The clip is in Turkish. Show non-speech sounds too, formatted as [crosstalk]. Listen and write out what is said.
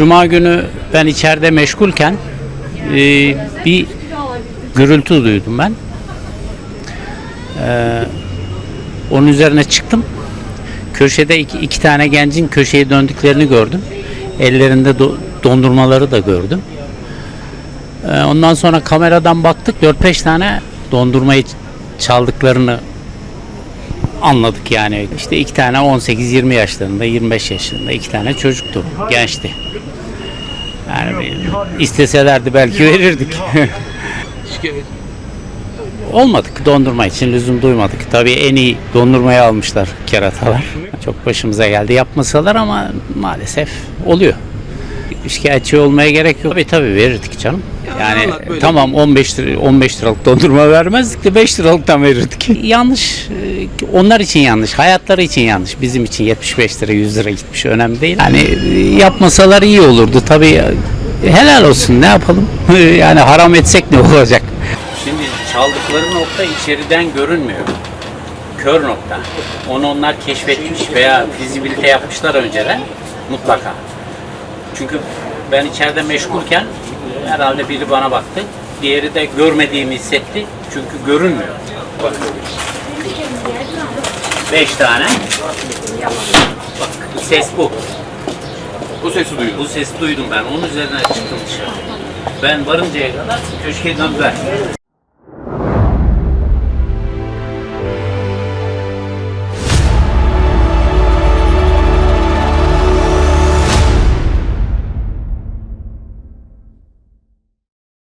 Cuma günü ben içeride meşgulken e, bir gürültü duydum ben. Ee, onun üzerine çıktım. Köşede iki, iki tane gencin köşeye döndüklerini gördüm. Ellerinde do- dondurmaları da gördüm. Ee, ondan sonra kameradan baktık 4-5 tane dondurmayı çaldıklarını anladık yani. İşte iki tane 18-20 yaşlarında, 25 yaşlarında iki tane çocuktu, gençti. Yani isteselerdi belki verirdik. [laughs] Olmadık dondurma için lüzum duymadık. Tabii en iyi dondurmayı almışlar keratalar. Çok başımıza geldi yapmasalar ama maalesef oluyor. Şikayetçi olmaya gerek yok. Tabii tabii verirdik canım. Yani böyle. tamam 15 lira, 15 liralık dondurma vermezdik de 5 liralıktan verirdik. [laughs] yanlış. e, Onlar için yanlış. Hayatları için yanlış. Bizim için 75 lira 100 lira gitmiş önemli değil. Yani e, yapmasalar iyi olurdu. Tabii e, helal olsun ne yapalım. [laughs] yani haram etsek ne olacak? Şimdi çaldıkları nokta içeriden görünmüyor. Kör nokta. Onu onlar keşfetmiş veya fizibilite yapmışlar önceden mutlaka. Çünkü ben içeride meşgulken herhalde biri bana baktı. Diğeri de görmediğimi hissetti. Çünkü görünmüyor. Beş tane. Bak ses bu. Bu sesi duydum. Bu sesi duydum ben. Onun üzerine çıktım dışarı. Ben varıncaya kadar köşke döndüler.